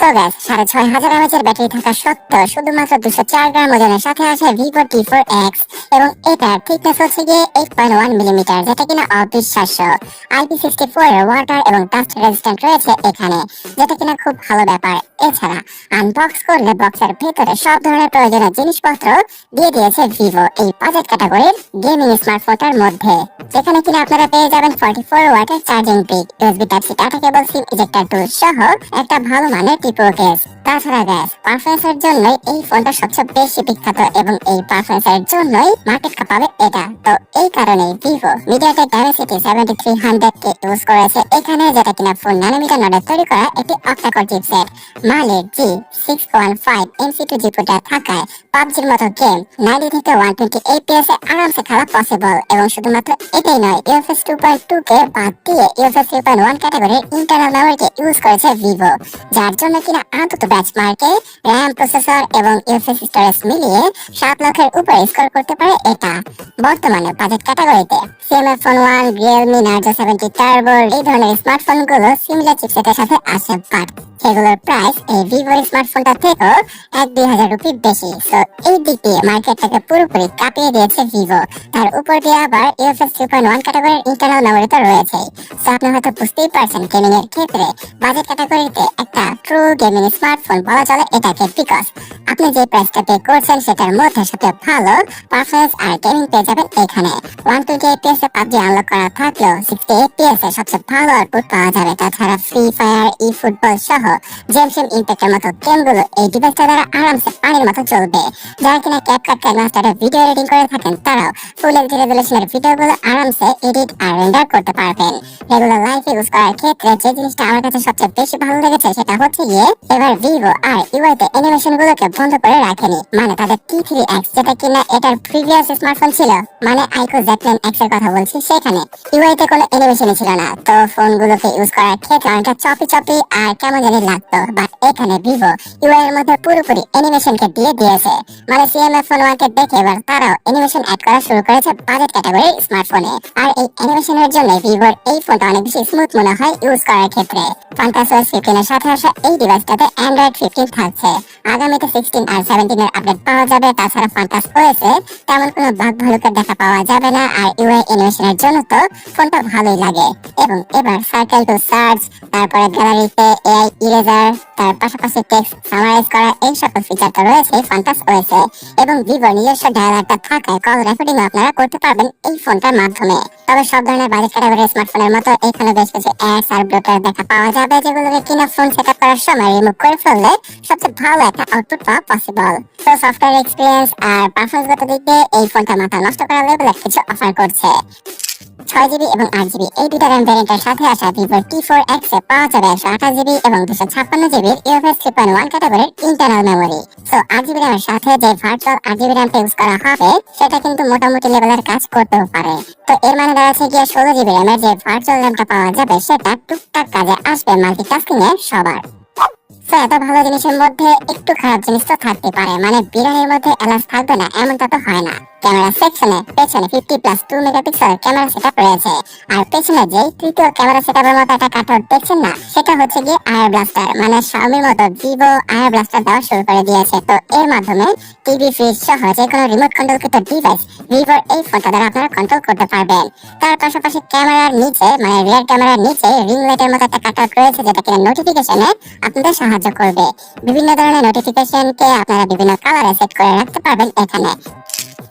সাড়ে ছয় হাজার ব্যাটারি থাকা সত্ত্বেও শুধুমাত্র দুশো চার গ্রাম ওজনের সাথে ভিভো টি ফোর এক্স এবং এটার থিকনেস হচ্ছে গিয়ে এইট পয়েন্ট ওয়ান মিলিমিটার যেটা কিনা অবিশ্বাস্য। আইপি সিক্সটি ফোর ওয়াটার এবং রেজিস্ট্যান্ট রয়েছে এখানে, যেটা কিনা খুব ভালো ব্যাপার। এছাড়া আনবক্স করলে বক্সের ভেতরে সব ধরনের প্রয়োজনীয় জিনিসপত্র দিয়ে দিয়েছে ভিভো এই বাজেট ক্যাটাগরির গেমিং স্মার্টফোনটার মধ্যে, যেখানে কিনা আপনারা পেয়ে যাবেন ফর্টি ফোর ওয়াটের charging pick USB type C data cable SIM ejector tool সহ একটা ভালো মানের multi-focus তাছাড়া গ্যাস পারফরমেন্সের জন্যই এই ফোনটা সবচেয়ে বেশি বিখ্যাত এবং এই পারফরমেন্সের জন্যই মার্কেট কাঁপাবে এটা। তো এই কারণে Vivo MediaTek Dimensity seventy three hundred কে ইউজ করেছে। এখানে যেটা কিনা ফোর ন্যানোমিটার নডে তৈরি করা একটি অক্টাকর চিপসেট মালের G six one five MC two জিপুটা থাকায় পাবজির মতো গেম নাইনটি থেকে ওয়ান টোয়েন্টি এপিএস এ আরামসে খেলা পসিবল এবং শুধুমাত্র এটাই নয় ইউএফএস টু পয়েন্ট টু কে বাদ দিয়ে ইউএফএস থ্রি পয়েন্ট ওয়ান ক্যাটাগরির ইন্টারনাল মেমোরিকে ইউজ করেছে ভিভো যার জন্য কিনা আন্তত বেঞ্চমার্কে র্যাম প্রসেসর এবং ইউএফএস স্টোরেজ মিলিয়ে সাত লক্ষের উপরে স্কোর করতে পারে এটা। বর্তমানে বাজেট ক্যাটাগরিতে CMF phone one Realme Narzo seventy turbo এই ধরনের স্মার্টফোনগুলো সিমিলার চিপসেটের সাথে আসে বাট সেগুলোর প্রাইস এই ভিভোর স্মার্টফোনটা থেকেও এক দুই হাজার রুপি বেশি। সো এই দিক দিয়ে মার্কেটটাকে পুরোপুরি কাঁপিয়ে দিয়েছে ভিভো তার উপর দিয়ে আবার ইউএফএস থ্রি পয়েন্ট ওয়ান ক্যাটাগরির ইন্টারনাল মেমোরি তো রয়েছেই। সো আপনি হয়তো বুঝতেই পারছেন গেমিং এর ক্ষেত্রে বাজেট ক্যাটাগরিতে একটা ট্রু গেমিং স্মার্টফোন বলা চলে এটাকে বিকজ আপনি যে প্রাইসটা পে করছেন সেটার মধ্যে সবচেয়ে ভালো পারফরমেন্স আর গেমিং পেয়ে যাবেন এখানে। ওয়ান টোয়েন্টি এপিএস এ পাবজি আনলক করা থাকলেও সিক্সটি এপিএস এ সবচেয়ে ভালো আউটপুট পাওয়া যাবে। তাছাড়া ফ্রি ফায়ার ই ফুটবল সহ জেমসিম ইম্প্যাক্টের মতো গেমগুলো এই ডিভাইসটা দ্বারা আরামসে পানির মতো চলবে। যারা কিনা ক্যাপকাট ক্যানভাসটারে ভিডিও এডিটিং করে থাকেন তারাও ফুল এইচডি রেজলিউশনের ভিডিওগুলো আরামসে এডিট আর রেন্ডার করতে পারবেন। রেগুলার লাইফ ইউজ করার ক্ষেত্রে যে জিনিসটা আমার কাছে সবচেয়ে বেশি ভালো লেগেছে সেটা হচ্ছে গিয়ে এবার ভিভো আর ইউআইতে অ্যানিমেশন গুলোকে বন্ধ করে রাখেনি। মানে তাদের টি থ্রি এক্স যেটা কিনা এটার প্রিভিয়াস স্মার্টফোন ছিল মানে আইকো জেটলেন এক্সের কথা বলছি সেখানে। ইউআইতে কোনো অ্যানিমেশনই ছিল না। তো ফোনগুলোকে ইউজ করার ক্ষেত্রে অনেকটা চপি চপি আর কেমন জানি লাগতো। বাট এখানে ভিভো ইউআই এর মধ্যে পুরোপুরি অ্যানিমেশনকে দিয়ে দিয়েছে। মানে সিএমএফ ফোন ওয়ানকে দেখে এবার তারাও অ্যানিমেশন অ্যাড করা শুরু করেছে বাজেট ক্যাটাগরির স্মার্টফোনে আর এই অ্যানিমেশনের জন্য ভিভোর এই ফোনটা অনেক বেশি স্মুথ মনে হয় ইউজ করার ক্ষেত্রে। ফান্টাস ওএস ফিফটিনের সাথে আসা এই ডিভাইসটাতে অ্যান্ড্রয়েড ফিফটিন থাকছে। আগামীতে সিক্সটিন আর সেভেন্টিন এর আপডেট পাওয়া যাবে। তাছাড়া ফান্টাস ওএস এ তেমন কোনো বাগ ভালুকের দেখা পাওয়া যাবে না। আর ইউআই অ্যানিমেশনের জন্য তো ফোনটা ভালোই লাগে। এবং এবার সার্কেল টু সার্চ তারপরে গ্যালারিতে এআই ইরেজার তার পাশাপাশি টেক্সট সামারাইজ করা, এই সকল ফিচারটা রয়েছে ফান্টাস ওএস এ। এবং ভিভো নিজস্ব ডায়ালারটা থাকায় কল রেকর্ডিং আপনারা করতে পারবেন এই ফোনটার মাধ্যমে। তবে সব ধরনের বাজেট ক্যাটাগরির স্মার্টফোনের মতো এখানে বেশ কিছু অ্যাডস আর ব্লুটার দেখা পাওয়া যাবে, যেগুলোকে কিনা ফোন সেট করার সময় রিমুভ করে ফেললে সবচেয়ে ভালো একটা আউটপুট পাওয়া পসিবল তো সফটওয়্যার এক্সপিরিয়েন্স আর পারফরমেন্সগত দিক দিয়ে এই ফোনটা মাথা নষ্ট করা লেভেলের কিছু অফার করছে। ছয় এবং আট এই দুটা র্যাম ভ্যারিয়েন্টের সাথে আসা ভিভো টি ফোর এ পাওয়া যাবে একশো আঠাশ জিবি এবং দুশো ছাপ্পান্ন জিবির ক্যাটাগরির ইন্টারনাল মেমোরি সো আট জিবি র্যামের সাথে যে ভার্চুয়াল আট জিবি ইউজ করা হবে, সেটা কিন্তু মোটামুটি লেভেলের কাজ করতেও পারে। তো, এর মানে দাঁড়াচ্ছে গিয়ে ষোলো জিবি র্যামের যে ভার্চুয়াল র্যামটা পাওয়া যাবে, সেটা টুকটাক কাজে আসবে মাল্টিটাস্কিং এ সবার। তো এত ভালো জিনিসের মধ্যে একটু খারাপ জিনিস তো থাকতে পারে। মানে বিরিয়ানির মধ্যে এলাচ থাকবে না, এমনটা তো হয় না। ক্যামেরা সেকশনে, পেছনে fifty plus two megapixel camera setup রয়েছে। আর পেছনে যেই তৃতীয় ক্যামেরা সেটআপের মতো একটা কাটআউট দেখছেন না, সেটা হচ্ছে গিয়ে আয়ার ব্লাস্টার মানে শাওমির মতো ভিভো আয়ার ব্লাস্টার দেওয়া শুরু করে দিয়েছে। তো এর মাধ্যমে টিভি ফ্রিজ সহ যে কোনো রিমোট কন্ট্রোলকৃত ডিভাইস ভিভোর এই ফোনটা দ্বারা আপনারা কন্ট্রোল করতে পারবেন। তার পাশাপাশি ক্যামেরার নিচে মানে রিয়ার ক্যামেরার নিচে রিং লাইটের মতো একটা কাটআউট রয়েছে, যেটা কিনা নোটিফিকেশনে আপনাদের সাহায্য করবে। বিভিন্ন ধরনের নোটিফিকেশনকে আপনারা বিভিন্ন কালারে সেট করে রাখতে পারবেন এখানে।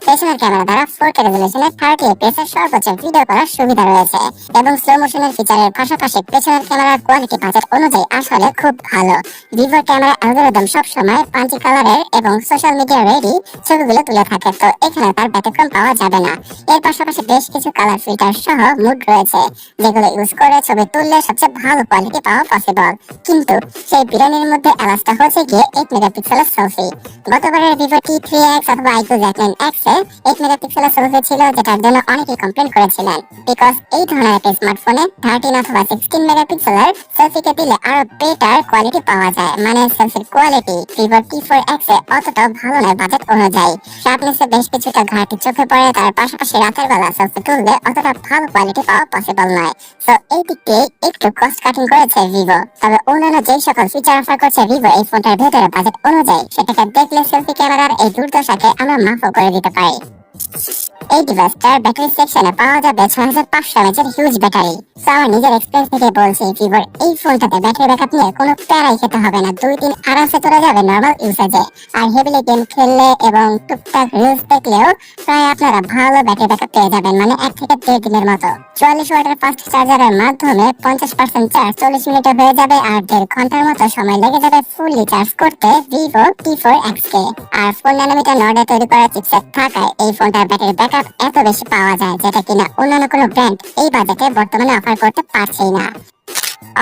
পেছনের ক্যামেরা দ্বারা ফোর কে রেজলিউশনে থার্টি এপিএস এর সর্বোচ্চ ভিডিও করার সুবিধা রয়েছে এবং স্লো মোশনের ফিচারের পাশাপাশি পেছনের ক্যামেরার কোয়ালিটি বাজেট অনুযায়ী আসলে খুব ভালো। ভিভোর ক্যামেরা অ্যালগোরিদম সবসময় পাঁচি কালারের এবং সোশ্যাল মিডিয়া রেডি ছবিগুলো তুলে থাকে, তো এখানে তার ব্যতিক্রম পাওয়া যাবে না। এর পাশাপাশি বেশ কিছু কালার ফিল্টার সহ মুড রয়েছে, যেগুলো ইউজ করে ছবি তুললে সবচেয়ে ভালো কোয়ালিটি পাওয়া পসিবল কিন্তু সেই বিরিয়ানির মধ্যে এলাচটা হচ্ছে গিয়ে এইট মেগাপিক্সেলের সেলফি গতবারের ভিভো টি থ্রি এক্স অথবা আইকো জ্যাক নাইন এক্স এ এইট মেগাপিক্সেলের সেলফি ছিল যেটার জন্য অনেকেই কমপ্লেন করেছিলেন। বিকজ এই ধরনের একটা স্মার্টফোনে থার্টিন অথবা সিক্সটিন মেগাপিক্সেলের সেলফিকে দিলে আরও বেটার কোয়ালিটি পাওয়া যায়। মানে সেলফির quality Vivo T four X এ অতটাও ভালো নয় বাজেট অনুযায়ী। শার্পনেসে বেশ কিছুটা ঘাটতি চোখে পড়ে, তার পাশাপাশি রাতের বেলা সেলফি তুললে অতটা ভালো কোয়ালিটি পাওয়া পসিবল নয়। সো এই দিক দিয়ে একটু কস্ট কাটিং করেছে ভিভো তবে অন্যান্য যেই সকল ফিচার অফার করছে ভিভো এই ফোনটার ভেতরে বাজেট অনুযায়ী সেটাকে দেখলে সেলফি ক্যামেরার এই দুর্দশাকে আমরা মাফও করে দিতে পারি। い。এই ডিভাইসটার ব্যাটারি সেকশনে পাওয়া যাবে ছয় হাজার পাঁচশো এমএচের হিউজ ব্যাটারি তো আমার নিজের এক্সপিরিয়েন্স থেকে বলছি ভিভোর এই ফোনটাতে ব্যাটারি ব্যাকআপ নিয়ে কোনো প্যারাই খেতে হবে না। দুই দিন আরামসে চলে যাবে নর্মাল ইউসেজে আর হেভিলি গেম খেললে এবং টুকটাক রিলস দেখলেও প্রায় আপনারা ভালো ব্যাটারি ব্যাকআপ পেয়ে যাবেন মানে এক থেকে দেড় দিনের মতো। চুয়াল্লিশ ওয়াটের ফাস্ট চার্জারের মাধ্যমে পঞ্চাশ পার্সেন্ট চার্জ চল্লিশ মিনিটে হয়ে যাবে আর দেড় ঘণ্টার মতো সময় লেগে যাবে ফুললি চার্জ করতে ভিভো টি ফোর এক্স কে আর ফোর ন্যানোমিটার নর্ডে তৈরি করা চিপসেট থাকায় এই ফোনটার ব্যাটারি ব্যাকআপ এত বেশি পাওয়া যায় যেটা কিনা অন্যান্য কোনো ব্র্যান্ড এই বাজেটে বর্তমানে অফার করতে পারছেই না।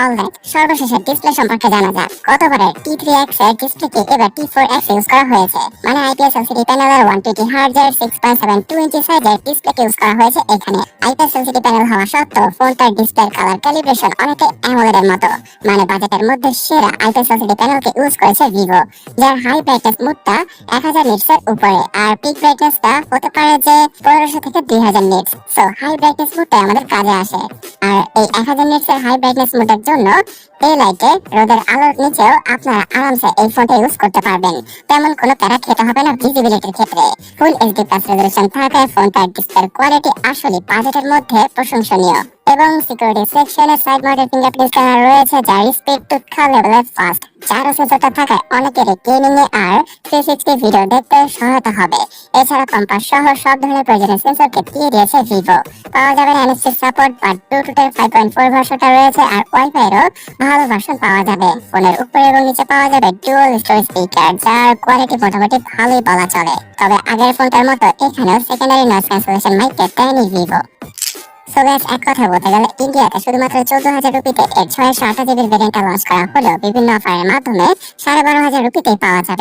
অলরাইট সর্বশেষে ডিসপ্লে সম্পর্কে জানা যাক। গতবারের টি থ্রি এক্সের ডিসপ্লেকে এবার টি ফোর এক্স ইউজ করা হয়েছে। মানে আইপিএস এলসিডি প্যানেলের one twenty হার্জের six point seven two inch সাইজের ডিসপ্লেকে ইউজ করা হয়েছে এখানে। আইপিএস এলসিডি প্যানেল হওয়া সত্ত্বেও ফোনটার ডিসপ্লের কালার ক্যালিব্রেশন অনেকটাই অ্যামোলেডের মতো। মানে বাজেটের মধ্যে সেরা আইপিএস এলসিডি প্যানেলকে ইউজ করেছে ভিভো যার হাই ব্রাইটনেস মুডটা এক হাজার নিটসের উপরে, আর পিক ব্রাইটনেসটা হতে পারে যে পনেরোশো থেকে দুই হাজার নিটস সো হাই ব্রাইটনেস মুডটা আমাদের কাজে আসে। আর এই এক হাজার নিটসের হাই ব্রাইটনেস মুডের জন্য ডে লাইটে রোদের আলোর নিচেও আপনারা আরামসে এই ফোনটা ইউজ করতে পারবেন। তেমন কোনো প্যারা খেতে হবে না ভিজিবিলিটির ক্ষেত্রে। ফুল এইচডি প্লাস রেজলিউশন থাকায় ফোনটার ডিসপ্লের কোয়ালিটি আসলে বাজেটের মধ্যে প্রশংসনীয়। এবং সিকিউরিটি সেকশনে সাইড মাউন্টেড ফিঙ্গারপ্রিন্ট স্ক্যানার রয়েছে, যার স্পিড তুৎখা লেভেলের ফাস্ট চারো সেন্সরটা থাকায় অনেকেরই গেমিং এ আর থ্রি সিক্সটি ভিডিও দেখতে সহায়তা হবে। এছাড়া কম্পাস সহ সব ধরনের প্রয়োজনীয় সেন্সরকে দিয়ে দিয়েছে ভিভো পাওয়া যাবে না। এনএফসি সাপোর্ট বা ব্লুটুথের ফাইভ পয়েন্ট ফোর ভার্সনটা রয়েছে আর ওয়াইফাই এরও ভালো ভার্সন পাওয়া যাবে। ফোনের উপরে এবং নিচে পাওয়া যাবে ডুয়াল স্টোরেজ স্পিকার যার কোয়ালিটি মোটামুটি ভালোই বলা চলে। তবে আগের ফোনটার মতো এখানেও সেকেন্ডারি নয়েজ ক্যান্সেলেশন মাইককে দেয়নি ভিভো সো গাইস এক কথা বলতে গেলে ইন্ডিয়াতে শুধুমাত্র চোদ্দ হাজার রুপিতে এর ছয়শো আঠাশ জিবির ভ্যারিয়েন্টটা লঞ্চ করা হলেও বিভিন্ন অফারের মাধ্যমে সাড়ে বারো হাজার রুপিতেই পাওয়া যাবে।